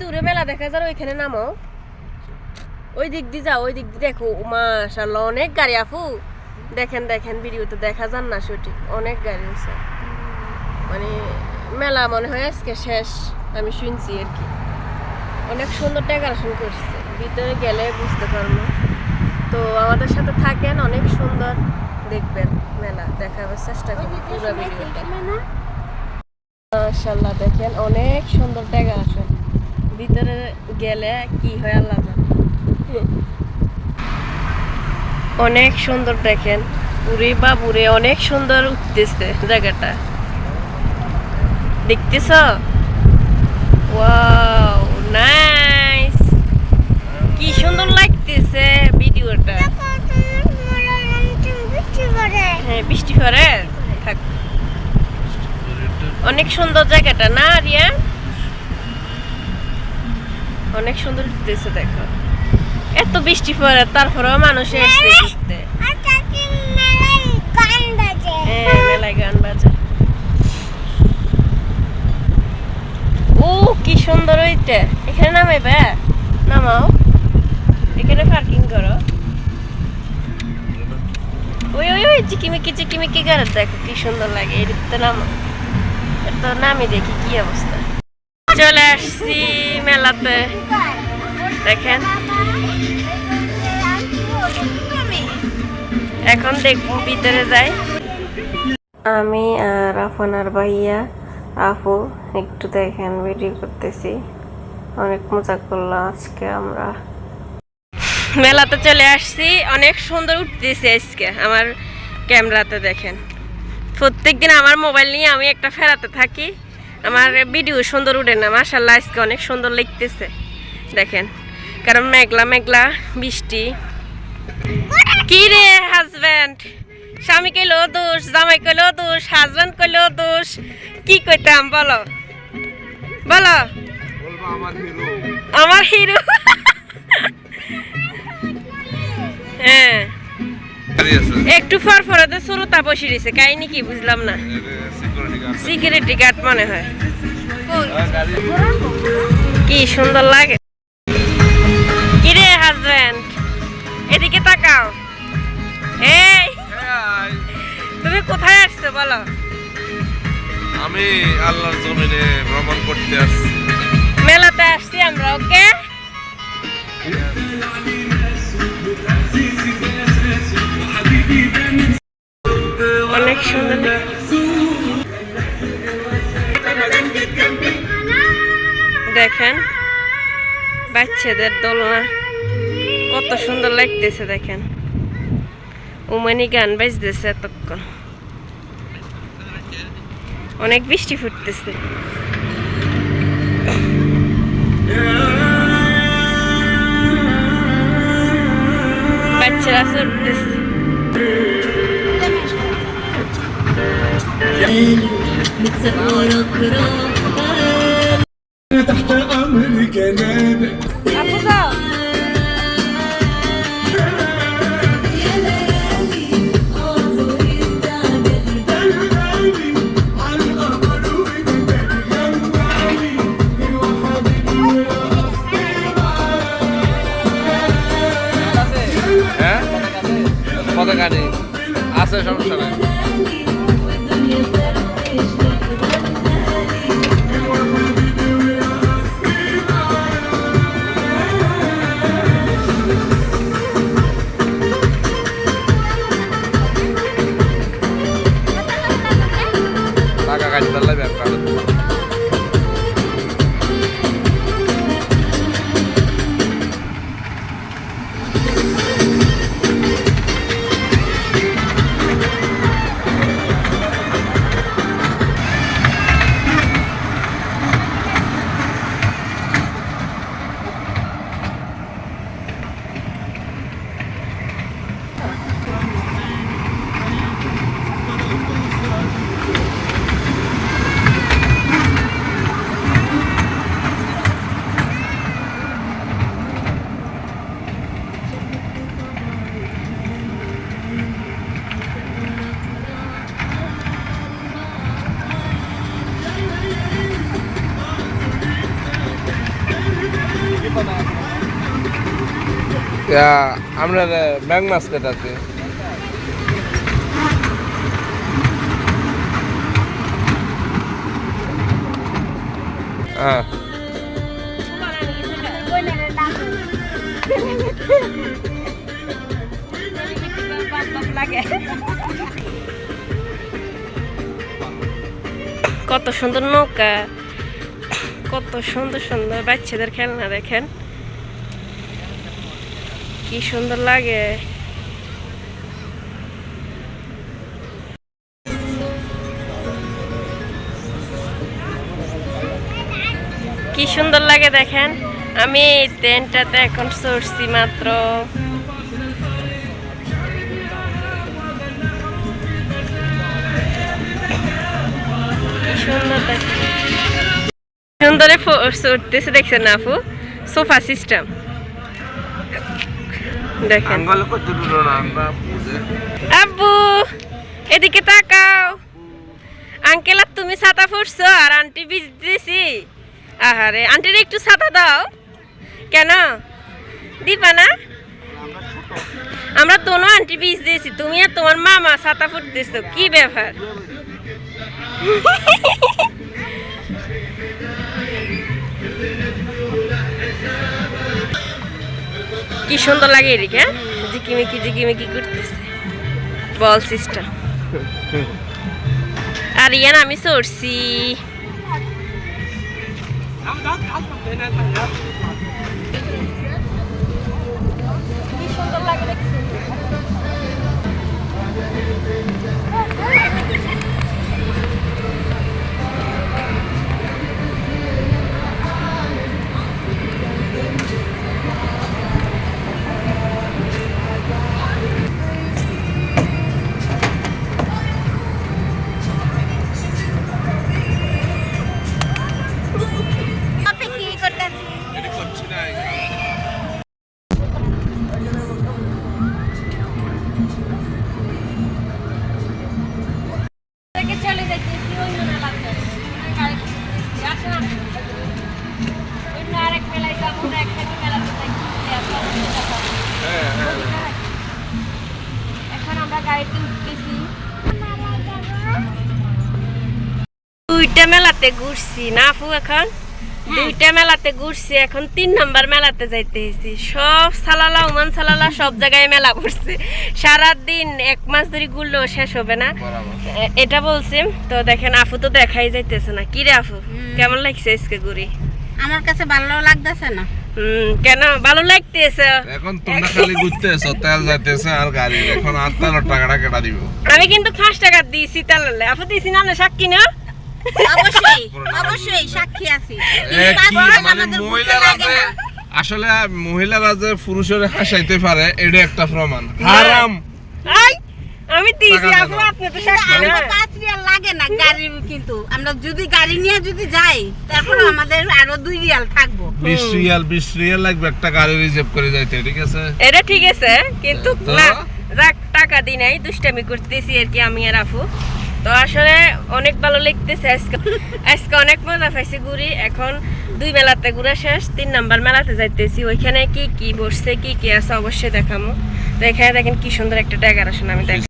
দূরে মেলা দেখা যায় ওইখানে নামো। ওই দিক দিয়ে যাও ওই দিক দিয়ে দেখো মাশাল্লাহ অনেক গাড়ি আপু। দেখেন দেখেন, ভিডিওতে দেখা যান না সঠিক, অনেক গাড়ি আছে। মানে মেলা মনে হয় আজকে শেষ, আমি শুনছি আর কি। অনেক সুন্দর ডেকোরেশন করছে, ভিতরে গেলে বুঝতে পারব তো আমাদের সাথে থাকেন, অনেক সুন্দর দেখবেন মেলা, দেখাবার চেষ্টা করি পুরো ভিডিওটা। মাশাল্লাহ দেখেন, অনেক সুন্দর ডেকোরেশন ভিতরে গেলে কি হয় আল্লাহ অনেক সুন্দর দেখেন। পুরি বাবুরে অনেক সুন্দর উঠতেছে জায়গাটা। দেখতেছ? নাইস। কি সুন্দর লাগতেছে ভিডিওটা। হ্যাঁ বৃষ্টি পরে থাক। অনেক সুন্দর জায়গাটা না, রিয়া? অনেক সুন্দর উঠতেছে দেখো। এত বৃষ্টি পরে তারপরেও মানুষ এসছে ঘুরতে। মেলায় গান বাজে। ও কি সুন্দর ওইটা। এখানে নামাইবে নামাও। এখানে পার্কিং করো। ওই ওই ওই চিকিমিকি চিকিমিকি করে। দেখো কি সুন্দর লাগে। এদিকতে নামো তো নামি দেখি কি অবস্থা। চলে আসছি মেলাতে। দেখেন। এখন দেখব ভিতরে যাই। আমি আর আফানার ভাইয়া, আপু, একটু দেখেন ভিডিও করতেছি। অনেক মজা করলাম আজকে আমরা। মেলাতে চলে আসছি। অনেক সুন্দর উঠতেছে আজকে আমার ক্যামেরাতে দেখেন। প্রত্যেকদিন আমার মোবাইল নিয়ে আমি একটা ফেরাতে থাকি। আমার ভিডিও সুন্দর উঠে না মাসাল্লাহ আজকে অনেক সুন্দর লিখতেছে দেখেন, কারণ মেঘলা মেঘলা বৃষ্টি। কি রে হাজব্যান্ড স্বামী কইলো দোষ, জামাই কইলো দোষ হাজব্যান্ড কইলো দোষ। কি কইতাম, বলো? বলো? আমার হিরো হ্যাঁ। একটু ফর ফরাতে শুরুতা বসে রয়েছে কাহিনি কি বুঝলাম না। সিকিউরিটি গার্ড মনে হয়। কি সুন্দর লাগে। কি রে হাজব্যান্ড এদিকে তাকাও। এই, তুমি কোথায় আসছো বলো? আমি আল্লাহর জমিনে ভ্রমণ করতে আসছি। মেলাতে আসছি আমরা ওকে? অনেক সুন্দর দেখেন, বাচ্চাদের দোলনা। কত সুন্দর লাগতেছে, দেখেন। উমানি গান বাজতেছে এতক্ষণ। অনেক বৃষ্টি ফুটতেছে। বাচ্চারা চড়তেছে। تحت امر جنابك আপু যাও হ্যাঁ পতাকা নেই আছে সমস্যা নাই আমরা ব্যাং মাস্কেট আছে হ্যাঁ। কত সুন্দর নৌকা কত সুন্দর সুন্দর বাচ্চাদের খেলনা দেখেন। কি সুন্দর লাগে। কি সুন্দর লাগে দেখেন। আমি ট্রেনটাতে এখন চড়ছি মাত্র। সুন্দর সুন্দরে চড়তেছে, দেখছেন আপু? সোফা সিস্টেম দেখেন। আব্বু এদিকে তাকাও। আঙ্কেল আর তুমি ছাতা পড়ছো আর আন্টি বীজ দিয়েছি আহারে আন্টির একটু ছাতা দাও। কেন? দিবা না? আমরা দোনো আন্টি বীজ দিয়েছি তুমি আর তোমার মামা ছাতা ফুটতেছো কি ব্যাপার? কি সুন্দর লাগে এদিকে হ্যাঁ? জিকিমিকি জিকিমিকি করতেছে। বল সিস্টার আর ইয়ান আমি এটা গাড়িতে উঠতেছি দুইটা মেলাতে ঘুরছি না আপু এখন? দুইটা মেলাতে ঘুরছি এখন তিন নাম্বার মেলাতে যাইতেছি সব সালালা উমান সালালা সব জায়গায় মেলা সারাদিন এক মাস ধরে ঘুরলেও শেষ হবে না। এটা বলছি তো দেখেন আপু তো দেখাই যাইতেছে না। কি রে আপু কেমন লাগছে আজকে ঘুরি? আমার কাছে ভালো লাগতেছে না। কেন? ভালো লাগতেছে। এখন তোমরা খালি ঘুরতে এসো তেল যাইতেছে আর গাড়ি। এখন আর তেলের টাকাটা কেটা দিব। আমি কিন্তু পাঁচ টাকা দিয়েছি তাহলে আপু দিয়েছি না না সাক্ষী না? অবশ্যই অবশ্যই সাক্ষী আছি। মানে আসলে মহিলারা যে পুরুষের হাসাইতে পারে এটা একটা প্রমাণ। হারাম। আই আমি দিয়েছি আপু আপনি তো সাক্ষী না পাঁচ রিয়াল লাগে না গাড়ি কিন্তু। আমরা যদি গাড়ি নিয়ে যদি যাই তারপর আমাদের আরও দুই রিয়াল থাকব। বিশ রিয়াল বিশ রিয়াল লাগবে একটা গাড়ি রিজার্ভ করে যাইতে ঠিক আছে? এটা ঠিক আছে কিন্তু না যাক টাকা দিই নাই দুষ্টামি করতেছি আর কি আমি আর আপু। তো আসলে অনেক ভালো লাগতেছে আজকে। আজকে অনেক মজা পাইছি ঘুরি এখন দুই মেলাতে ঘুরে শেষ তিন নাম্বার মেলাতে যাইতেছি। ওইখানে কি কি বসছে কি কি আছে অবশ্যই দেখামো। তো এখানে দেখেন কি সুন্দর একটা ডেকারেশন আমি দেখ